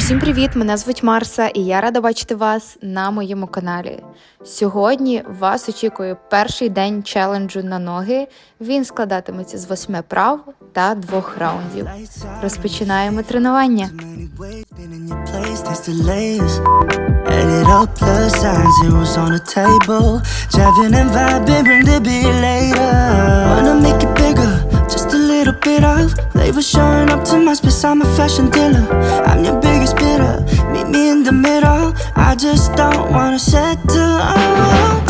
Усім привіт! Мене звуть Марса, і я рада бачити вас на моєму каналі. Сьогодні вас очікує перший день челенджу на ноги. Він складатиметься з восьми прав та двох раундів. Розпочинаємо тренування. Little bit of flavor showing up to my space. I'm a fashion dealer. I'm your biggest bidder. Meet me in the middle. I just don't wanna settle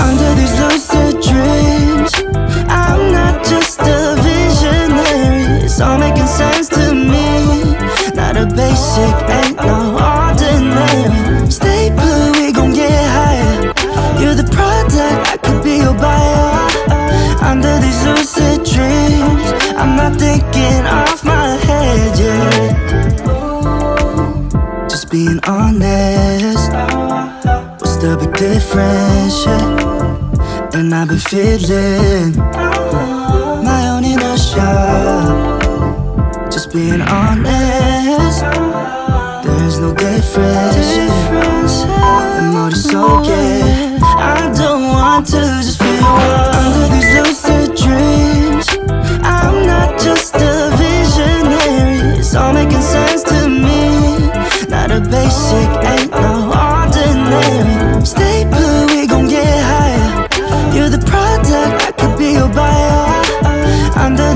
under these lucid dreams. I'm not just a visionary. It's all making sense to me. Not a basic, ain't no Difference? Yeah. And I've been feeling my own inertia. Just being honest, there's no difference. And more is okay. I don't want to just feel under these lucid dreams.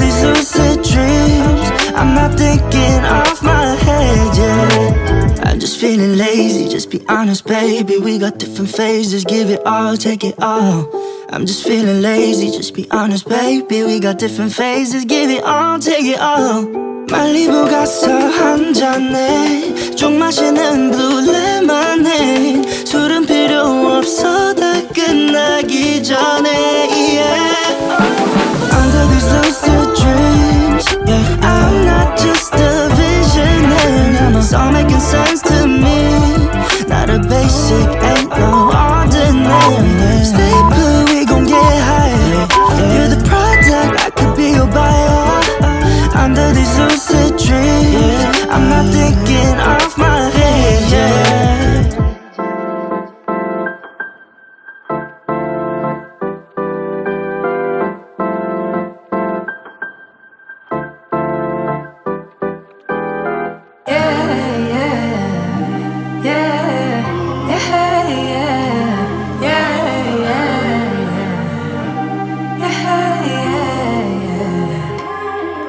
these lucid dreams, I'm not thinking off my head yet. I'm just feeling lazy, just be honest, baby. We got different phases, give it all, take it all. I'm just feeling lazy, just be honest, baby. We got different phases, give it all, take it all. 말리부 가서 한 잔에 쭉 마시는 blue lemonade 술은 필요 없어 다 끝나기 전에 yeah. Under these lucid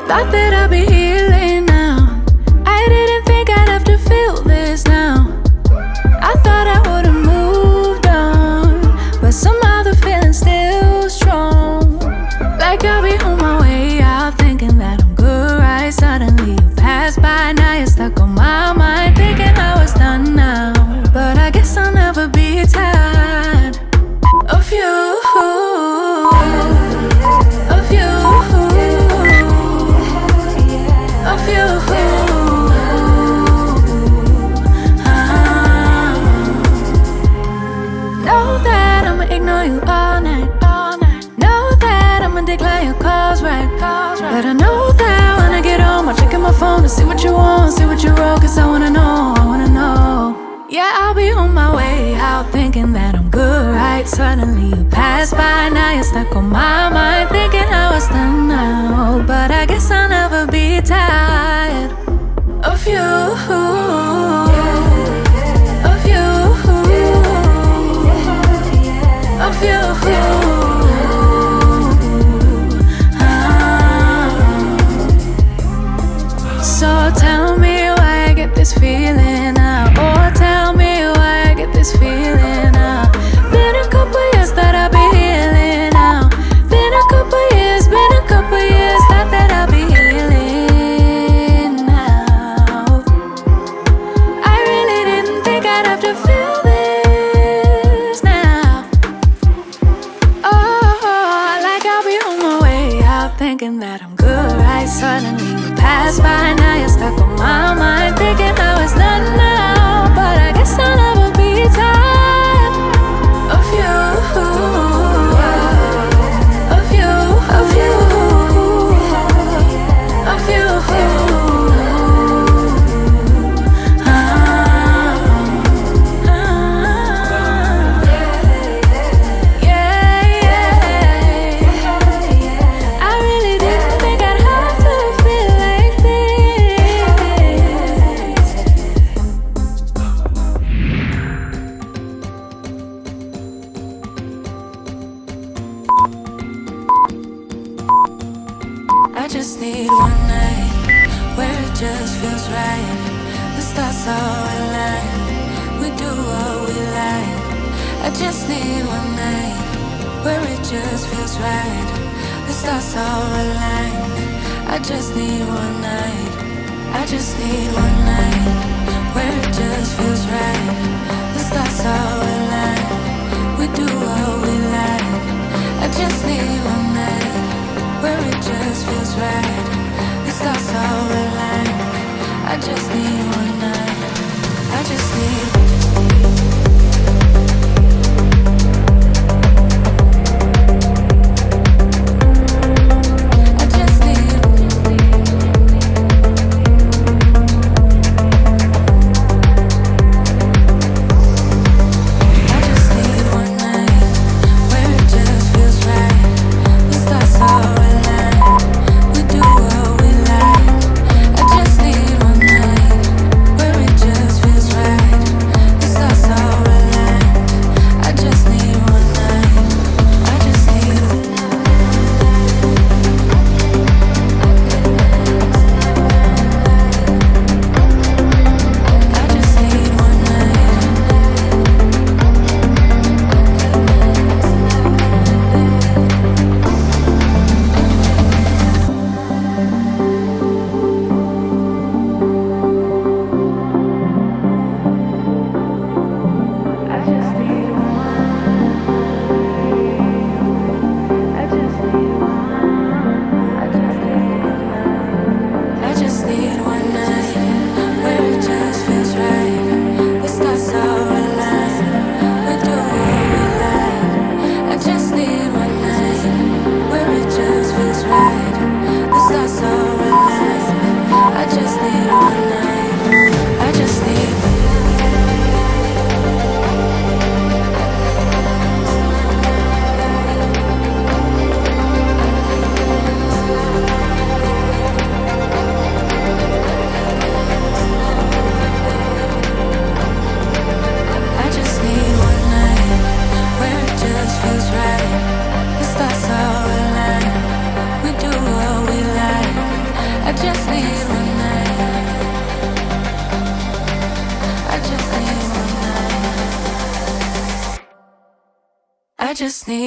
Thought that I'd be healing now. I didn't think I'd have to feel this now. I thought I would've moved on, but somehow the feeling's still strong. Like I'll be on my way out, thinking that I'm good, right? Suddenly you pass by, now you're stuck on my mind, thinking I was done now. But I guess I'll never be tired right? Suddenly you pass by, now you're stuck on my mind, thinking I was done now. But I guess I'll never be tired of you. do what we like. I just need one night where it just feels right. The stars all align. I just need one night. I just need one night where it just feels right. The stars all align. We do what we like. I just need one night where it just feels right. The stars all align. I just need one night. I just need just need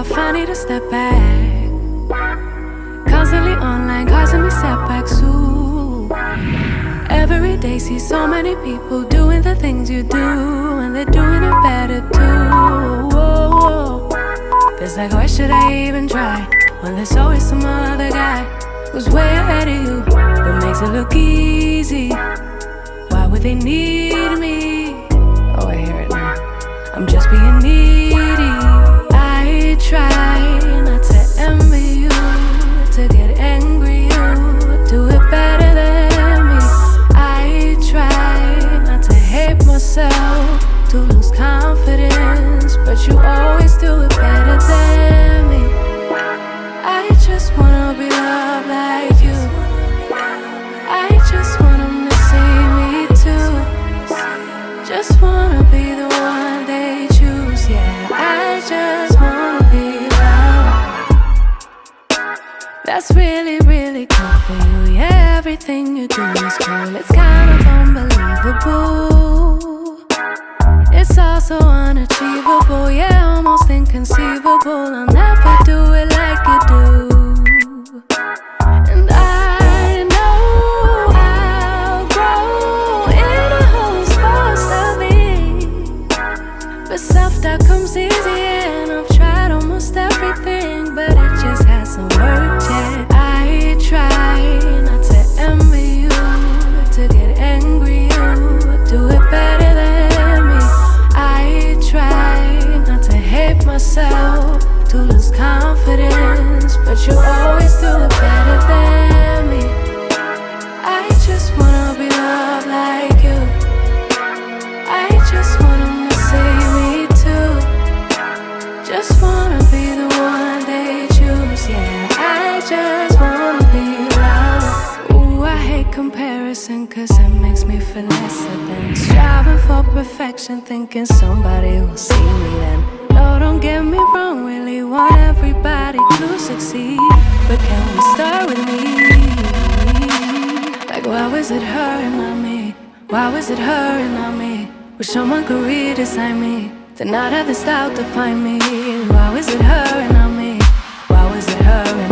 I funny to step back. Constantly online, causing me setbacks. Ooh. Every day, see so many people doing the things you do, and they're doing it better too. Whoa. It's like, why should I even try when there's always some other guy who's way ahead of you, but makes it look easy? Why would they need me? Oh, I hear it now. I'm just being needy. I try not to envy you, to get angry. You do it better than me. I try not to hate myself, to lose confidence, but you always do it better than comparison cause it makes me feel lesser than striving for perfection, thinking somebody will see me then. No, don't get me wrong, really want everybody to succeed. But can we start with me? Like, why was it her and not me? Why was it her and not me? Wish someone could redesign me to not have the style to find me. Why was it her and not me? Why was it her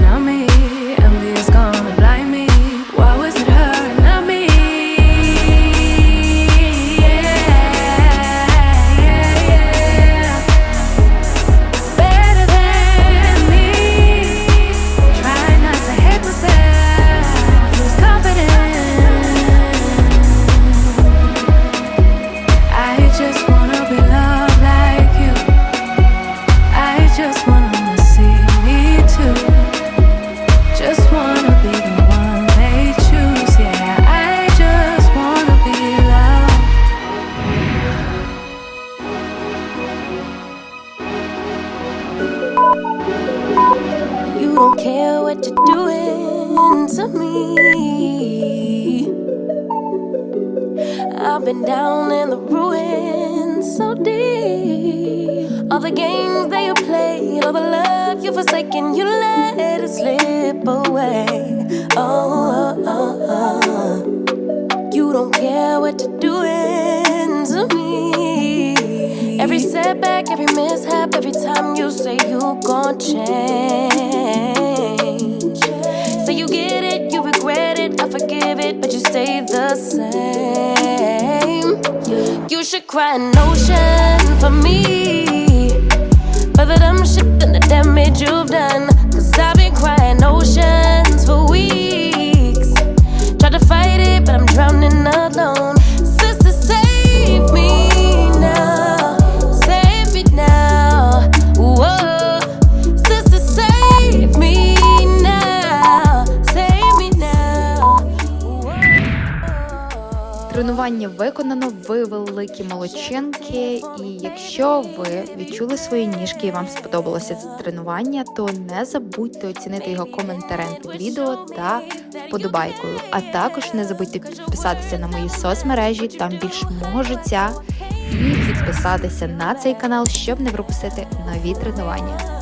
don't care what you're doing to me. I've been down in the ruins so deep. All the games that you played, all the love you forsaken, you let it slip away. Oh, oh, oh, oh. you don't care what you're doing to me. Every setback, every mishap, every time you say you gon' change. You get it, you regret it, I forgive it, but you stay the same. You should cry an ocean for me. For the dumb shit and the damage you've done. Cause I've been crying oceans Тренування виконано, ви великі молодчинки. І якщо ви відчули свої ніжки і вам сподобалося це тренування, то не забудьте оцінити його коментарем під відео та вподобайкою. А також не забудьте підписатися на мої соцмережі, там більш мого життя, і підписатися на цей канал, щоб не пропустити нові тренування.